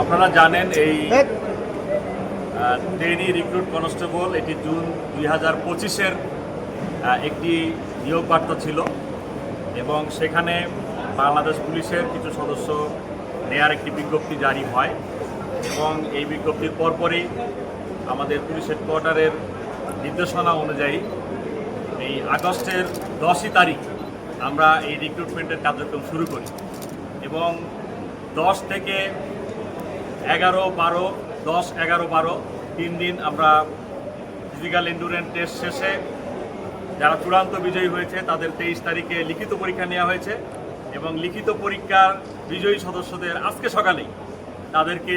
আপনারা জানেন এই ট্রেনি রিক্রুট কনস্টেবল এটি জুন দুই হাজার পঁচিশের একটি নিয়োগ বার্তা ছিল এবং সেখানে বাংলাদেশ পুলিশের কিছু সদস্য নেয়ার একটি বিজ্ঞপ্তি জারি হয় এবং এই বিজ্ঞপ্তির পরপরই আমাদের পুলিশ হেডকোয়ার্টারের নির্দেশনা অনুযায়ী এই আগস্টের দশই তারিখ আমরা এই রিক্রুটমেন্টের কার্যক্রম শুরু করি এবং দশ থেকে এগারো বারো, দশ, এগারো বারো, তিন দিন আমরা ফিজিক্যাল এন্ডুরেন্স টেস্ট শেষে যারা চূড়ান্ত বিজয়ী হয়েছে, তাদের তেইশ তারিখে লিখিত পরীক্ষা নেওয়া হয়েছে এবং লিখিত পরীক্ষার বিজয়ী সদস্যদের আজকে সকালেই তাদেরকে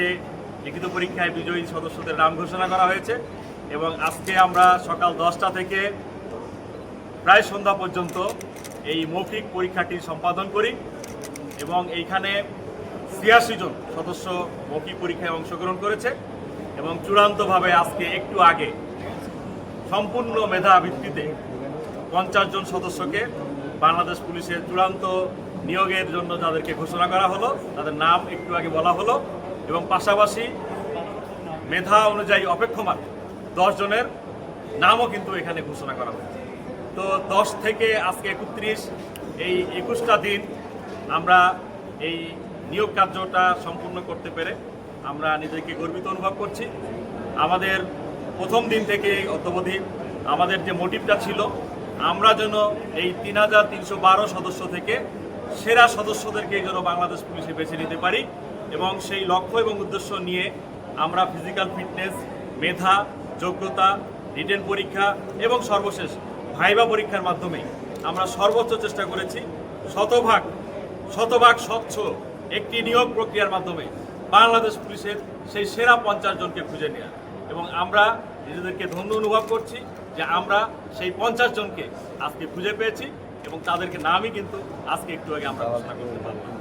লিখিত পরীক্ষায় বিজয়ী সদস্যদের নাম ঘোষণা করা হয়েছে এবং আজকে আমরা সকাল দশটা থেকে প্রায় সন্ধ্যা পর্যন্ত এই মৌখিক পরীক্ষাটি সম্পাদন করি এবং এইখানে ছিয়াশি জন সদস্য মৌখিক পরীক্ষায় অংশগ্রহণ করেছে এবং চূড়ান্তভাবে আজকে একটু আগে সম্পূর্ণ মেধা ভিত্তিতে পঞ্চাশ জন সদস্যকে বাংলাদেশ পুলিশের চূড়ান্ত নিয়োগের জন্য যাদেরকে ঘোষণা করা হলো, তাদের নাম একটু আগে বলা হলো এবং পাশাপাশি মেধা অনুযায়ী অপেক্ষমান জনের নামও কিন্তু এখানে ঘোষণা করা হয়েছে। তো দশ থেকে আজকে একত্রিশ, এই একুশটা দিন আমরা এই নিয়োগ কার্যটা সম্পূর্ণ করতে পেরে আমরা নিজেকে গর্বিত অনুভব করছি। আমাদের প্রথম দিন থেকে অদ্যবধি আমাদের যে মোটিভটা ছিল, আমরা যেন এই তিন হাজার তিনশো বারো সদস্য থেকে সেরা সদস্যদেরকে যেন বাংলাদেশ পুলিশে বেছে নিতে পারি এবং সেই লক্ষ্য এবং উদ্দেশ্য নিয়ে আমরা ফিজিক্যাল ফিটনেস মেধা, যোগ্যতা রিটেন পরীক্ষা এবং সর্বশেষ ভাইবা পরীক্ষার মাধ্যমে আমরা সর্বোচ্চ চেষ্টা করেছি। শতভাগ শতভাগ স্বচ্ছ একটি নিয়োগ প্রক্রিয়ার মাধ্যমে বাংলাদেশ পুলিশের সেই সেরা পঞ্চাশ জনকে খুঁজে নেওয়া এবং আমরা নিজেদেরকে ধন্য অনুভব করছি যে আমরা সেই পঞ্চাশ জনকে আজকে খুঁজে পেয়েছি এবং তাদেরকে নামই কিন্তু আজকে একটু আগে আমরা আলোচনা করতে পারলাম।